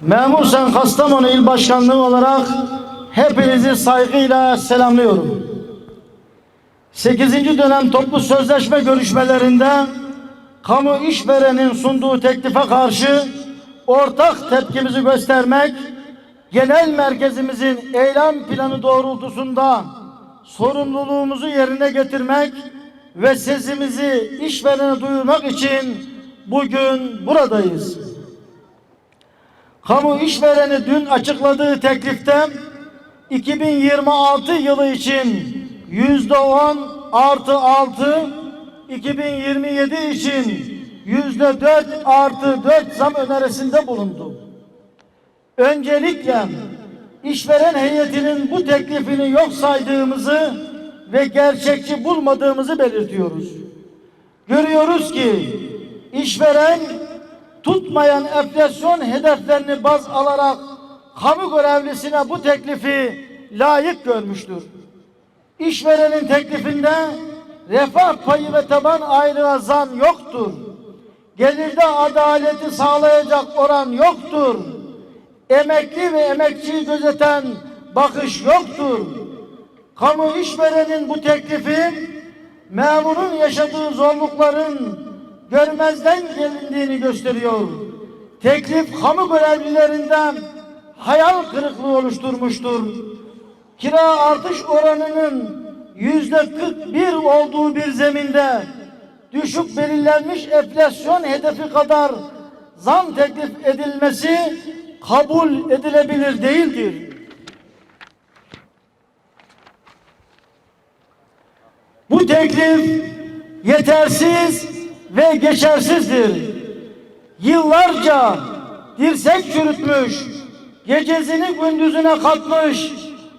Memur Sen Kastamonu İl Başkanlığı olarak hepinizi saygıyla selamlıyorum. 8. dönem toplu sözleşme görüşmelerinde kamu işverenin sunduğu teklife karşı ortak tepkimizi göstermek, genel merkezimizin eylem planı doğrultusunda sorumluluğumuzu yerine getirmek ve sesimizi işverene duyurmak için bugün buradayız. Kamu işvereni dün açıkladığı teklifte 2026 yılı için yüzde on artı altı, 2027 için yüzde dört artı dört zam önerisinde bulundu. Öncelikle işveren heyetinin bu teklifini yok saydığımızı ve gerçekçi bulmadığımızı belirtiyoruz. Görüyoruz ki işveren tutmayan enflasyon hedeflerini baz alarak kamu görevlisine bu teklifi layık görmüştür. İşverenin teklifinde refah payı ve taban aylığa zam yoktur. Gelirde adaleti sağlayacak oran yoktur. Emekli ve emekçiyi gözeten bakış yoktur. Kamu işverenin bu teklifi memurun yaşadığı zorlukların görmezden gelindiğini gösteriyor. Teklif kamu görevlilerinden hayal kırıklığı oluşturmuştur. Kira artış oranının yüzde 41 olduğu bir zeminde düşük belirlenmiş enflasyon hedefi kadar zam teklif edilmesi kabul edilebilir değildir. Bu teklif yetersiz ve geçersizdir. Yıllarca dirsek çürütmüş, gecesini gündüzüne katmış,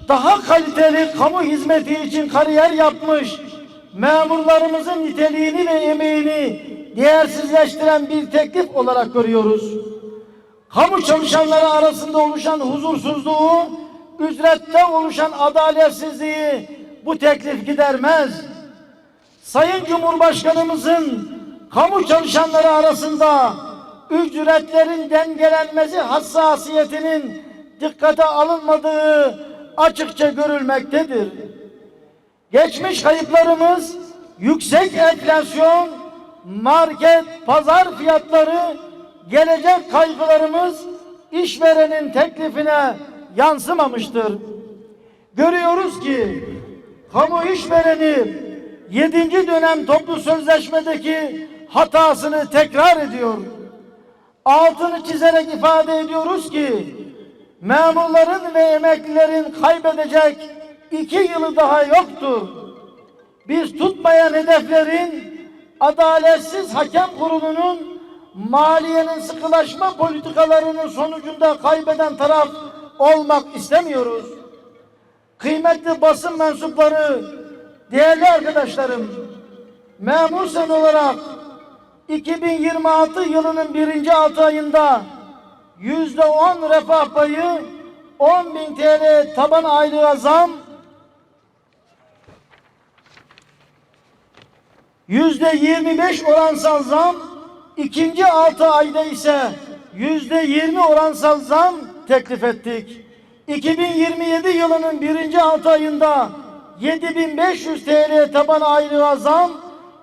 daha kaliteli kamu hizmeti için kariyer yapmış, memurlarımızın niteliğini ve emeğini değersizleştiren bir teklif olarak görüyoruz. Kamu çalışanları arasında oluşan huzursuzluğu, ücrette oluşan adaletsizliği bu teklif gidermez. Sayın Cumhurbaşkanımızın kamu çalışanları arasında ücretlerin dengelenmesi hassasiyetinin dikkate alınmadığı açıkça görülmektedir. Geçmiş kayıplarımız yüksek enflasyon, market, pazar fiyatları, gelecek kaygılarımız işverenin teklifine yansımamıştır. Görüyoruz ki kamu işvereni 7. dönem toplu sözleşmedeki hatasını tekrar ediyor. Altını çizerek ifade ediyoruz ki memurların ve emeklilerin kaybedecek iki yılı daha yoktur. Biz tutmayan hedeflerin adaletsiz hakem kurulunun maliyenin sıkılaşma politikalarının sonucunda kaybeden taraf olmak istemiyoruz. Kıymetli basın mensupları, değerli arkadaşlarım, memur sen olarak 2026 yılının birinci altı ayında yüzde on refah payı 10 bin TL taban aylığa zam yüzde 25 oransal zam ikinci altı ayda ise yüzde 20 oransal zam teklif ettik. 2027 yılının birinci altı ayında 7500 TL taban aylığa zam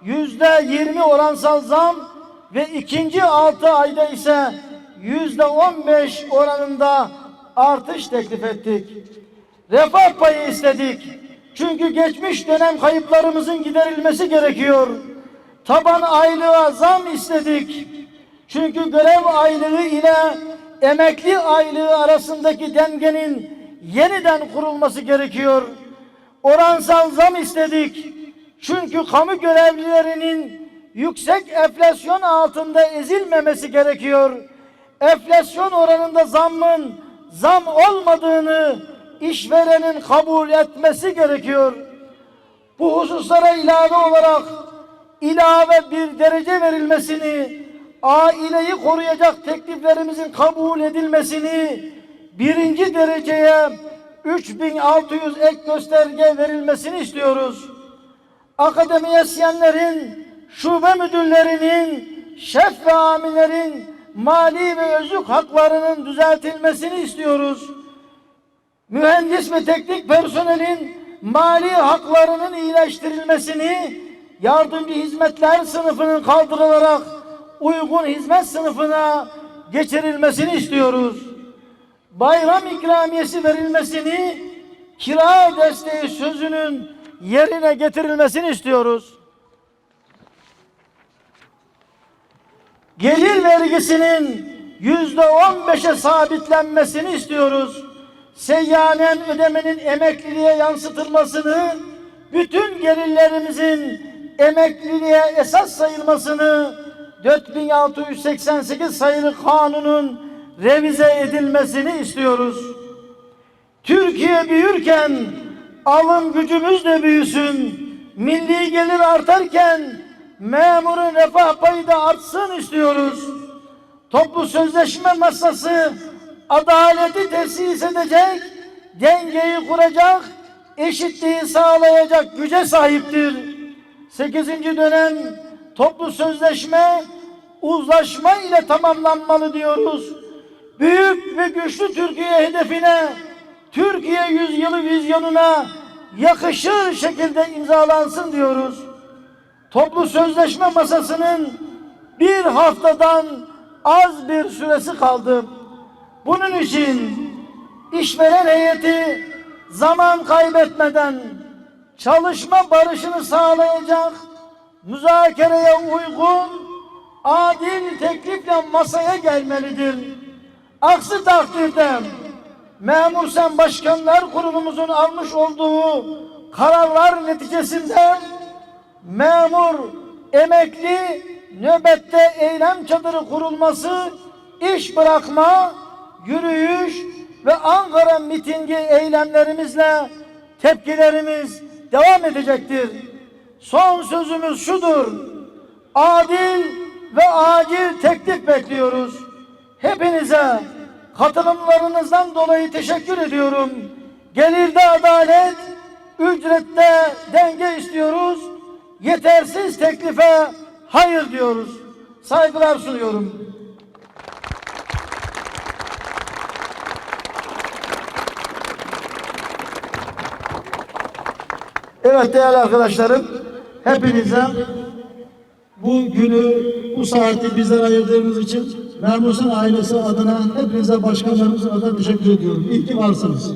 yüzde 20 oransal zam ve ikinci altı ayda ise yüzde 15 oranında artış teklif ettik. Refah payı istedik. Çünkü geçmiş dönem kayıplarımızın giderilmesi gerekiyor. Taban aylığa zam istedik. Çünkü görev aylığı ile emekli aylığı arasındaki dengenin yeniden kurulması gerekiyor. Oransal zam istedik. Çünkü kamu görevlilerinin yüksek enflasyon altında ezilmemesi gerekiyor. Enflasyon oranında zammın zam olmadığını işverenin kabul etmesi gerekiyor. Bu hususlara ilave olarak ilave bir derece verilmesini, aileyi koruyacak tekliflerimizin kabul edilmesini, birinci dereceye 3600 ek gösterge verilmesini istiyoruz. Akademisyenlerin, şube müdürlerinin, şef ve amirlerin mali ve özlük haklarının düzeltilmesini istiyoruz. Mühendis ve teknik personelin mali haklarının iyileştirilmesini, yardımcı hizmetler sınıfının kaldırılarak uygun hizmet sınıfına geçirilmesini istiyoruz. Bayram ikramiyesi verilmesini, kira desteği sözünün yerine getirilmesini istiyoruz. gelir vergisinin yüzde on beşe sabitlenmesini istiyoruz. Seyyanen ödemenin emekliliğe yansıtılmasını, bütün gelirlerimizin emekliliğe esas sayılmasını 4688 sayılı kanunun revize edilmesini istiyoruz. Türkiye büyürken alım gücümüz de büyüsün. Milli gelir artarken memurun refah payı da artsın istiyoruz. Toplu sözleşme masası adaleti tesis edecek, dengeyi kuracak, eşitliği sağlayacak güce sahiptir. 8. dönem toplu sözleşme uzlaşma ile tamamlanmalı diyoruz. Büyük ve güçlü Türkiye hedefine, Türkiye yüzyılı vizyonuna yakışır şekilde imzalansın diyoruz. Toplu sözleşme masasının bir haftadan az bir süresi kaldı. Bunun için işveren heyeti zaman kaybetmeden çalışma barışını sağlayacak müzakereye uygun adil teklifle masaya gelmelidir. Aksi takdirde Memur Sen Başkanlar Kurulumuzun almış olduğu kararlar neticesinde memur, emekli, nöbette eylem çadırı kurulması, iş bırakma, yürüyüş ve Ankara mitingi eylemlerimizle tepkilerimiz devam edecektir. Son sözümüz şudur. Adil ve acil teklif bekliyoruz. Hepinize katılımlarınızdan dolayı teşekkür ediyorum. Gelirde adalet, ücrette denge istiyoruz. Yetersiz teklife hayır diyoruz. Saygılar sunuyorum. Evet değerli arkadaşlarım, hepinize bu günü, bu saati bizlere ayırdığınız için Mermusan ailesi adına hepinize başkanlarımız adına teşekkür ediyorum. İyi ki varsınız.